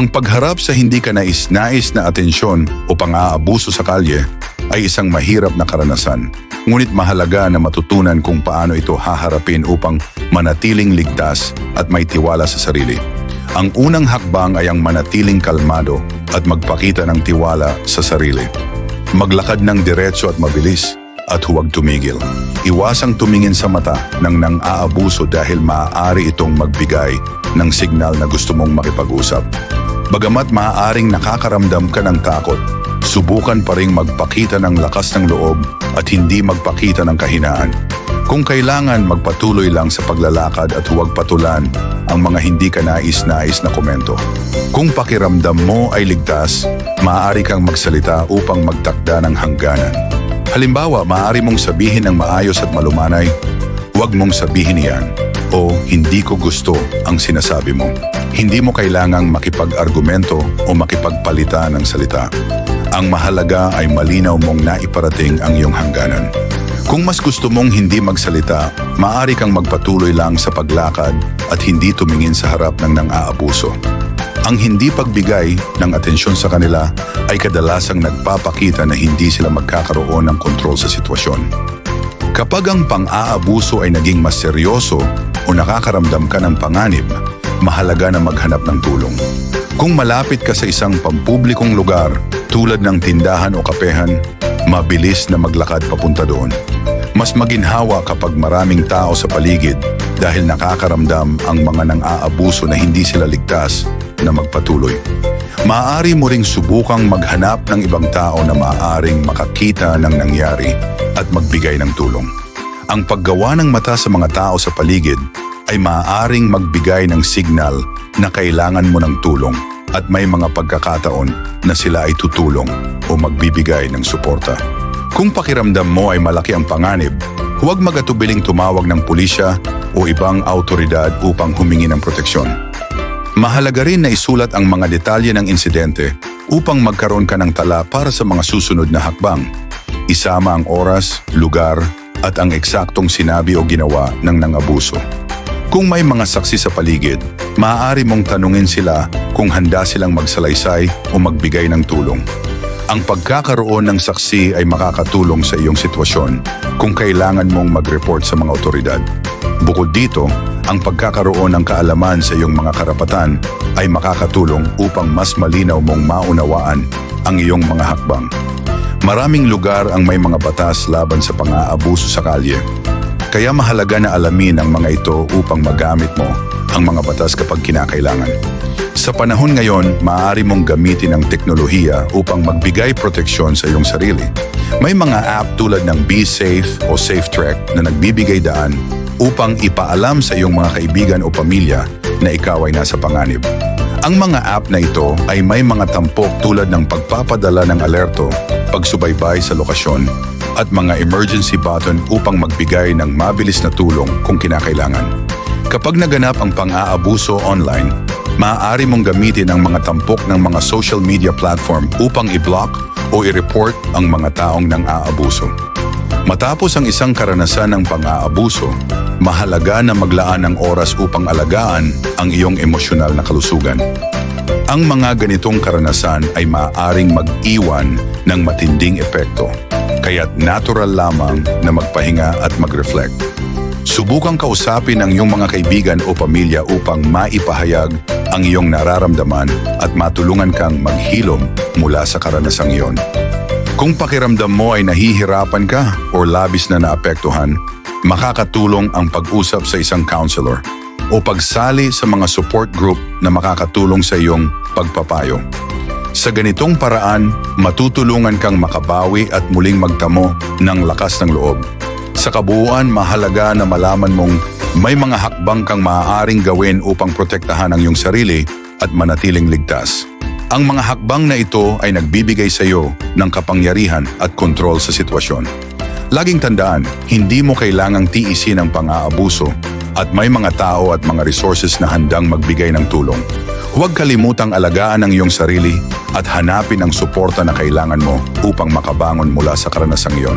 Ang pagharap sa hindi ka nais-nais na atensyon o pang-aabuso sa kalye ay isang mahirap na karanasan. Ngunit mahalaga na matutunan kung paano ito haharapin upang manatiling ligtas at may tiwala sa sarili. Ang unang hakbang ay ang manatiling kalmado at magpakita ng tiwala sa sarili. Maglakad ng diretso at mabilis at huwag tumigil. Iwasang tumingin sa mata ng nang aabuso dahil maaari itong magbigay ng signal na gusto mong makipag-usap. Bagamat maaaring nakakaramdam ka ng takot, subukan pa ring magpakita ng lakas ng loob at hindi magpakita ng kahinaan. Kung kailangan, magpatuloy lang sa paglalakad at huwag patulan ang mga hindi ka nais-nais na komento. Kung pakiramdam mo ay ligtas, maaari kang magsalita upang magtakda ng hangganan. Halimbawa, maaari mong sabihin ng maayos at malumanay, huwag mong sabihin iyan o hindi ko gusto ang sinasabi mo. Hindi mo kailangang makipag-argumento o makipagpalita ng salita. Ang mahalaga ay malinaw mong naiparating ang iyong hangganan. Kung mas gusto mong hindi magsalita, maaari kang magpatuloy lang sa paglakad at hindi tumingin sa harap ng nang-aabuso. Ang hindi pagbigay ng atensyon sa kanila ay kadalasang nagpapakita na hindi sila magkakaroon ng kontrol sa sitwasyon. Kapag ang pang-aabuso ay naging mas seryoso o nakakaramdam ka ng panganib, mahalaga na maghanap ng tulong. Kung malapit ka sa isang pampublikong lugar tulad ng tindahan o kapehan, mabilis na maglakad papunta doon. Mas maginhawa kapag maraming tao sa paligid dahil nakakaramdam ang mga nang-aabuso na hindi sila ligtas na magpatuloy. Maaari mo ring subukang maghanap ng ibang tao na maaaring makakita ng nangyari at magbigay ng tulong. Ang paggawa ng mata sa mga tao sa paligid ay maaaring magbigay ng signal na kailangan mo ng tulong at may mga pagkakataon na sila ay tutulong o magbibigay ng suporta. Kung pakiramdam mo ay malaki ang panganib, huwag magatubiling tumawag ng pulisya o ibang autoridad upang humingi ng proteksyon. Mahalaga rin na isulat ang mga detalye ng insidente upang magkaroon ka ng tala para sa mga susunod na hakbang. Isama ang oras, lugar, at ang eksaktong sinabi o ginawa ng nangabuso. Kung may mga saksi sa paligid, maaari mong tanungin sila kung handa silang magsalaysay o magbigay ng tulong. Ang pagkakaroon ng saksi ay makakatulong sa iyong sitwasyon kung kailangan mong mag-report sa mga otoridad. Bukod dito, ang pagkakaroon ng kaalaman sa iyong mga karapatan ay makakatulong upang mas malinaw mong maunawaan ang iyong mga hakbang. Maraming lugar ang may mga batas laban sa pang-aabuso sa kalye. Kaya mahalaga na alamin ang mga ito upang magamit mo ang mga batas kapag kinakailangan. Sa panahon ngayon, maaari mong gamitin ang teknolohiya upang magbigay proteksyon sa iyong sarili. May mga app tulad ng Be Safe o SafeTrack na nagbibigay daan upang ipaalam sa iyong mga kaibigan o pamilya na ikaw ay nasa panganib. Ang mga app na ito ay may mga tampok tulad ng pagpapadala ng alerto, pagsubaybay sa lokasyon, at mga emergency button upang magbigay ng mabilis na tulong kung kinakailangan. Kapag naganap ang pang-aabuso online, maaari mong gamitin ang mga tampok ng mga social media platform upang i-block o i-report ang mga taong nang aabuso. Matapos ang isang karanasan ng pang-aabuso, mahalaga na maglaan ng oras upang alagaan ang iyong emosyonal na kalusugan. Ang mga ganitong karanasan ay maaaring mag-iwan ng matinding epekto, kaya't natural lamang na magpahinga at mag-reflect. Subukang kausapin ang iyong mga kaibigan o pamilya upang maipahayag ang iyong nararamdaman at matulungan kang maghilom mula sa karanasang iyon. Kung pakiramdam mo ay nahihirapan ka o labis na naapektuhan, makakatulong ang pag-usap sa isang counselor o pagsali sa mga support group na makakatulong sa iyong pagpapayo. Sa ganitong paraan, matutulungan kang makabawi at muling magtamo ng lakas ng loob. Sa kabuuan, mahalaga na malaman mong may mga hakbang kang maaaring gawin upang protektahan ang iyong sarili at manatiling ligtas. Ang mga hakbang na ito ay nagbibigay sa iyo ng kapangyarihan at kontrol sa sitwasyon. Laging tandaan, hindi mo kailangang tiisin ang pang-aabuso at may mga tao at mga resources na handang magbigay ng tulong. Huwag kalimutang alagaan ang iyong sarili at hanapin ang suporta na kailangan mo upang makabangon mula sa karanasang iyon.